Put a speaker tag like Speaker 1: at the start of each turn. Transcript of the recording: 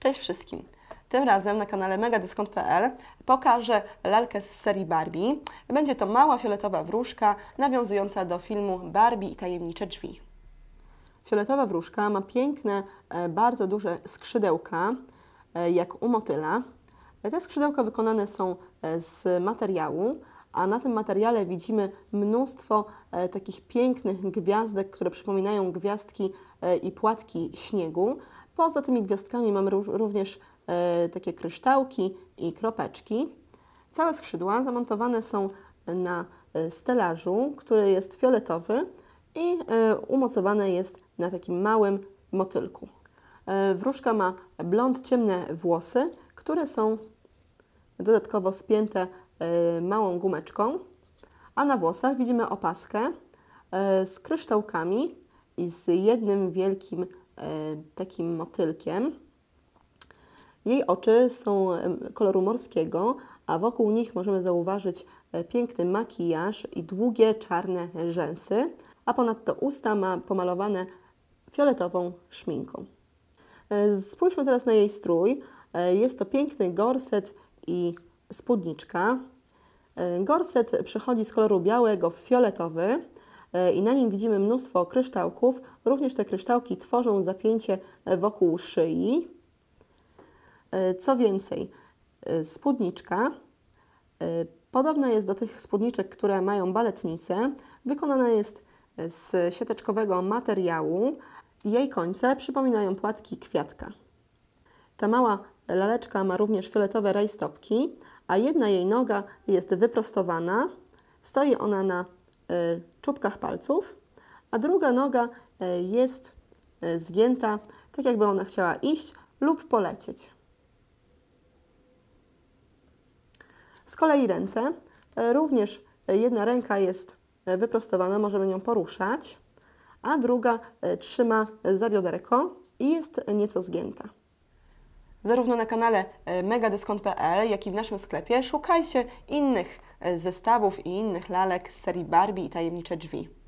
Speaker 1: Cześć wszystkim! Tym razem na kanale megadyskont.pl pokażę lalkę z serii Barbie. Będzie to mała fioletowa wróżka nawiązująca do filmu Barbie i tajemnicze drzwi. Fioletowa wróżka ma piękne, e, bardzo duże skrzydełka, e, jak u motyla. Te skrzydełka wykonane są e, z materiału, a na tym materiale widzimy mnóstwo takich pięknych gwiazdek, które przypominają gwiazdki i płatki śniegu. Poza tymi gwiazdkami mamy również e, takie kryształki i kropeczki. Całe skrzydła zamontowane są na e, stelażu, który jest fioletowy i e, umocowane jest na takim małym motylku. Wróżka ma blond ciemne włosy, które są dodatkowo spięte małą gumeczką, a na włosach widzimy opaskę z kryształkami i z jednym wielkim takim motylkiem. Jej oczy są koloru morskiego, a wokół nich możemy zauważyć e, piękny makijaż i długie czarne rzęsy, a ponadto usta ma pomalowane fioletową szminką. E, spójrzmy teraz na jej strój. Jest to piękny gorset i spódniczka. Gorset przechodzi z koloru białego w fioletowy, E, i na nim widzimy mnóstwo kryształków. Również te kryształki tworzą zapięcie e, wokół szyi. E, co więcej, spódniczka podobna jest do tych spódniczek, które mają baletnice. Wykonana jest z siateczkowego materiału. Jej końce przypominają płatki kwiatka. Ta mała laleczka ma również fioletowe rajstopki, a jedna jej noga jest wyprostowana. Stoi ona na E, czubkach palców, a druga noga e, jest e, zgięta, tak jakby ona chciała iść lub polecieć. Z kolei ręce, również jedna ręka jest wyprostowana, możemy nią poruszać, a druga trzyma za bioderko i jest nieco zgięta. Zarówno na kanale megadyskont.pl, jak i w naszym sklepie szukajcie innych zestawów i innych lalek z serii Barbie i tajemnicze drzwi.